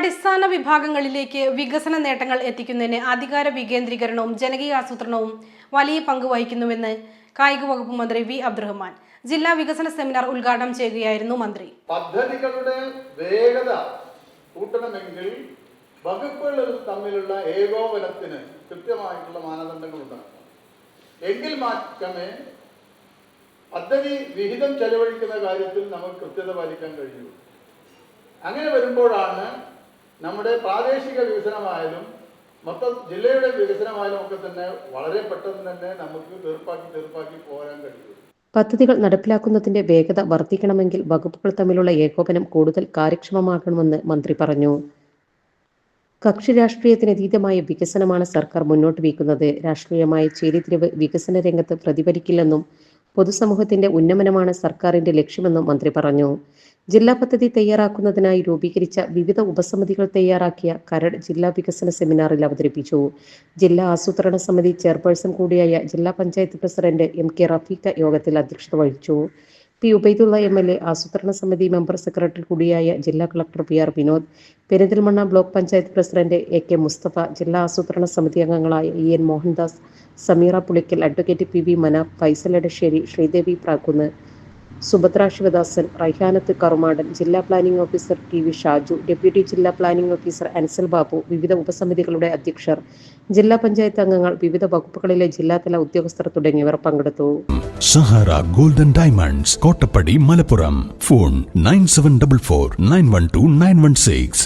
അടിസ്ഥാന വിഭാഗങ്ങളിലേക്ക് വികസന നേട്ടങ്ങൾ എത്തിക്കുന്നതിന് അധികാര വികേന്ദ്രീകരണവും ജനകീയ ആസൂത്രണവും വലിയ പങ്ക് വഹിക്കുന്നുവെന്ന് കായിക വകുപ്പ് മന്ത്രി വി അബ്ദുറഹ്മാൻ. ജില്ലാ വികസന സെമിനാർ ഉദ്ഘാടനം ചെയ്യുകയായിരുന്നു മന്ത്രി. പദ്ധതികളുടെ വേഗത കൂട്ടണമെങ്കിൽ വകുപ്പുകൾ തമ്മിലുള്ള ഏകോപനത്തിന് കൃത്യമായിട്ടുള്ള മാനദണ്ഡങ്ങൾ ഉണ്ടാക്കണം എങ്കിൽ മാത്രമേ പദ്ധതി വിഹിതം ചെലവഴിക്കുന്ന കാര്യത്തിൽ നമുക്ക് കൃത്യത പാലിക്കാൻ കഴിയുള്ളൂ അങ്ങനെ വരുമ്പോഴാണ് നമ്മുടെ പ്രാദേശിക വികസനമായാലും മൊത്തം ജില്ലയുടെ വികസനമായാലും ഒക്കെ തന്നെ വളരെ പെട്ടെന്ന് തന്നെ നമുക്ക് തീർപ്പാക്കി തീർപ്പാക്കി പോരാൻ കഴിയും. പദ്ധതികൾ നടപ്പിലാക്കുന്നതിന്റെ വേഗത വർദ്ധിക്കണമെങ്കിൽ വകുപ്പുകൾ തമ്മിലുള്ള ഏകോപനം കൂടുതൽ കാര്യക്ഷമമാകണമെന്ന് മന്ത്രി പറഞ്ഞു. കക്ഷി രാഷ്ട്രീയത്തിനതീതമായ വികസനമാണ് സർക്കാർ മുന്നോട്ട് വയ്ക്കുന്നത്. രാഷ്ട്രീയമായ ചേരിതിരിവ് വികസന രംഗത്ത് പ്രതിഫലിക്കില്ലെന്നും പൊതുസമൂഹത്തിന്റെ ഉന്നമനമാണ് സർക്കാരിന്റെ ലക്ഷ്യമെന്നും മന്ത്രി പറഞ്ഞു. ജില്ലാ പദ്ധതി തയ്യാറാക്കുന്നതിനായി രൂപീകരിച്ച വിവിധ ഉപസമിതികൾ തയ്യാറാക്കിയ കരട് ജില്ലാ വികസന സെമിനാറിൽ അവതരിപ്പിച്ചു. ജില്ലാ ആസൂത്രണ സമിതി ചെയർപേഴ്സൺ കൂടിയായ ജില്ലാ panchayat president M K Rafeekha യോഗത്തിൽ അധ്യക്ഷത വഹിച്ചു. P Ubaidulla M L A ആസൂത്രണ സമിതി മെമ്പർ സെക്രട്ടറി കൂടിയായ ജില്ലാ collector P R Vinod Perinthalmanna block panchayat president A K Musthafa ജില്ലാ ആസൂത്രണ സമിതി അംഗങ്ങളായ E N Mohandas Sameera Pulikkal advocate P V Mana Faisal Edasseri Sreedevi Prakkunnu Subhadra Sivadasan Raihanath Karumadan ജില്ലാ planning officer T V Shaju deputy ജില്ലാ planning officer Ansal Babu വിവിധ ഉപസമിതികളുടെ അധ്യക്ഷർ ജില്ലാ പഞ്ചായത്ത് അംഗങ്ങൾ വിവിധ വകുപ്പുകളിലെ ജില്ലാതല ഉദ്യോഗസ്ഥർ തുടങ്ങിയവർ പങ്കെടുത്തു. Sahara golden diamonds Kottappadi Malappuram. Phone nine seven double four nine one two nine one six.